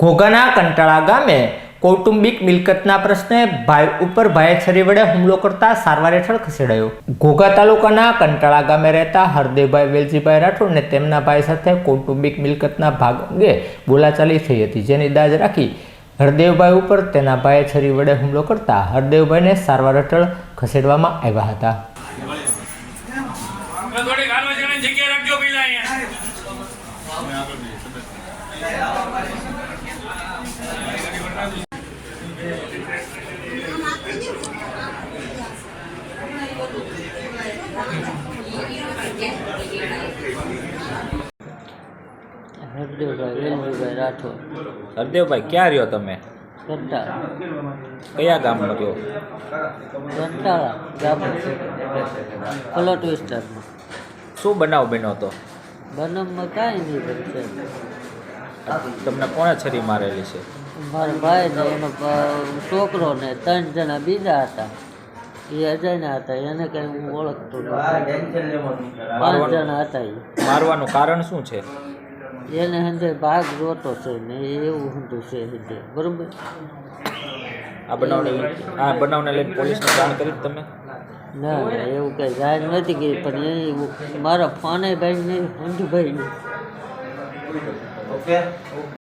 ઘોઘાના કંટાળા ગામે કૌટુંબિક મિલકતના પ્રશ્ને ભાઈ ઉપર ભાઈ વડે હુમલો કરતા સારવાર હેઠળ ખસેડાયો. ઘોઘા તાલુકાના કંટાળા ગામે રહેતા હરદેવભાઈ વેલજીભાઈ રાઠોડ અને તેમના ભાઈ સાથે કૌટુંબિક મિલકતના ભાગ અંગે બોલાચાલી થઈ હતી, જેની દાજ રાખી હરદેવભાઈ ઉપર તેના ભાઈ છરી વડે હુમલો કરતા હરદેવભાઈને સારવાર હેઠળ ખસેડવામાં આવ્યા હતા. જગ્યા રાખજો હરદેવભાઈ રાઠોડ. હરદેવભાઈ ક્યાં રહ્યો તમે? કયા ગામમાં રહ્યો? કંટાળા ગામ પલોટ વિસ્તારમાં શું બનાવ બન્યો હતો? બનાવમાં કાંઈ નહીં તમને કોણે છરી મારેલી છે? મારા ભાઈ ને એનો છોકરો ને ત્રણ જણા બીજા હતા. એ અજાણ્યા હતા એને કઈ હું ઓળખતો. પાંચ જણા હતા એ. મારવાનું કારણ શું છે? એને હંધે ભાગ જોતો છે ને એવું હંધું છે હંધે. બરોબર? આ બનાવને આ બનાવને લઈને પોલીસને જાણ કરી તમે? ના ના એવું કઈ જાહેર નથી કરી પણ એ મારા ફાને ભાઈ નહીં હંધુભાઈ નહીં Ok?